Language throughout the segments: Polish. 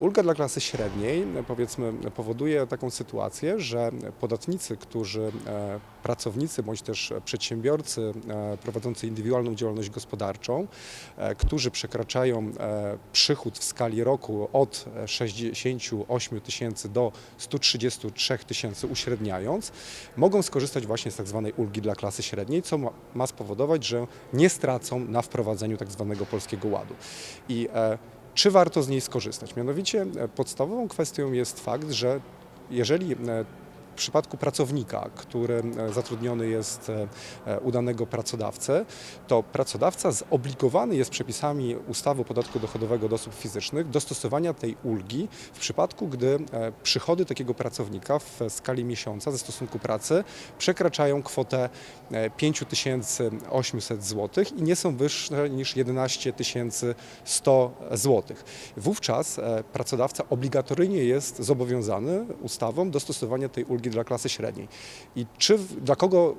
Ulga dla klasy średniej, powiedzmy, powoduje taką sytuację, że podatnicy, którzy, e, pracownicy bądź też przedsiębiorcy e, prowadzący indywidualną działalność gospodarczą, e, którzy przekraczają e, przychód w skali roku od 68 tysięcy do 133 tysięcy uśredniając, mogą skorzystać właśnie z tak zwanej ulgi dla klasy średniej, co ma, spowodować, że nie stracą na wprowadzeniu tak zwanego polskiego ładu. I e, czy warto z niej skorzystać? Mianowicie e, podstawową kwestią jest fakt, że jeżeli e, w przypadku pracownika, który e, zatrudniony jest e, e, u danego pracodawcę, to pracodawca zobligowany jest przepisami ustawy o podatku dochodowego od osób fizycznych do stosowania tej ulgi w przypadku, gdy przychody takiego pracownika w skali miesiąca ze stosunku pracy przekraczają kwotę e, 5800 zł i nie są wyższe niż 11 100 zł. Wówczas pracodawca obligatoryjnie jest zobowiązany ustawą do stosowania tej ulgi dla klasy średniej. I czy dla kogo,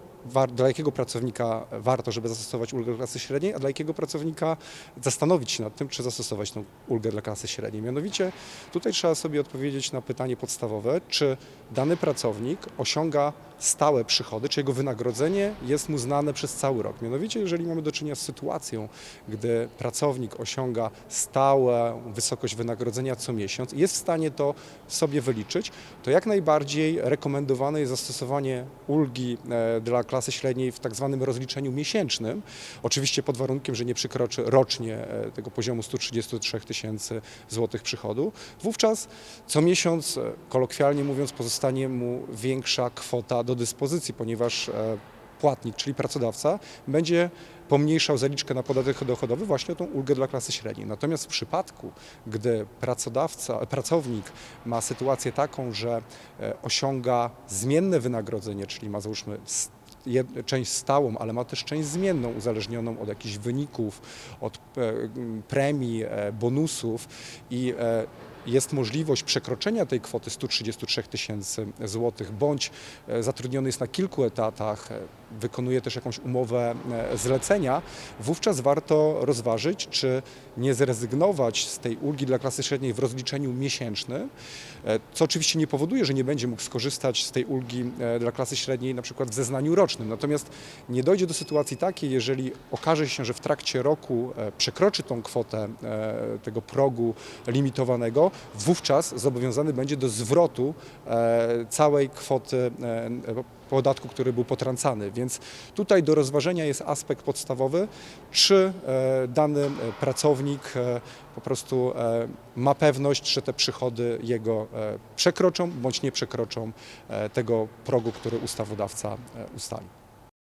dla jakiego pracownika warto, żeby zastosować ulgę dla klasy średniej, a dla jakiego pracownika zastanowić się nad tym, czy zastosować tą ulgę dla klasy średniej. Mianowicie tutaj trzeba sobie odpowiedzieć na pytanie podstawowe, czy dany pracownik osiąga stałe przychody, czy jego wynagrodzenie jest mu znane przez cały rok. Mianowicie, jeżeli mamy do czynienia z sytuacją, gdy pracownik osiąga stałą wysokość wynagrodzenia co miesiąc i jest w stanie to sobie wyliczyć, to jak najbardziej rekomendowane jest zastosowanie ulgi e, dla klasy średniej w tak zwanym rozliczeniu miesięcznym, oczywiście pod warunkiem, że nie przekroczy rocznie e, tego poziomu 133 tysięcy złotych przychodu. Wówczas co miesiąc, e, kolokwialnie mówiąc, pozostanie mu większa kwota do dyspozycji, ponieważ e, płatnik, czyli pracodawca, będzie pomniejszał zaliczkę na podatek dochodowy właśnie o tą ulgę dla klasy średniej. Natomiast w przypadku, gdy pracodawca, pracownik ma sytuację taką, że e, osiąga zmienne wynagrodzenie, czyli ma załóżmy część stałą, ale ma też część zmienną, uzależnioną od jakichś wyników, od e, premii, bonusów i jest możliwość przekroczenia tej kwoty 133 tysięcy złotych, bądź e, zatrudniony jest na kilku etatach, e, wykonuje też jakąś umowę e, zlecenia, wówczas warto rozważyć, czy nie zrezygnować z tej ulgi dla klasy średniej w rozliczeniu miesięcznym, e, co oczywiście nie powoduje, że nie będzie mógł skorzystać z tej ulgi e, dla klasy średniej na przykład w zeznaniu rocznym. Natomiast nie dojdzie do sytuacji takiej, jeżeli okaże się, że w trakcie roku przekroczy tą kwotę tego progu limitowanego, wówczas zobowiązany będzie do zwrotu całej kwoty podatku, który był potrącany. Więc tutaj do rozważenia jest aspekt podstawowy, czy e, dany e, pracownik e, po prostu ma pewność, że te przychody jego przekroczą bądź nie przekroczą tego progu, który ustawodawca ustalił.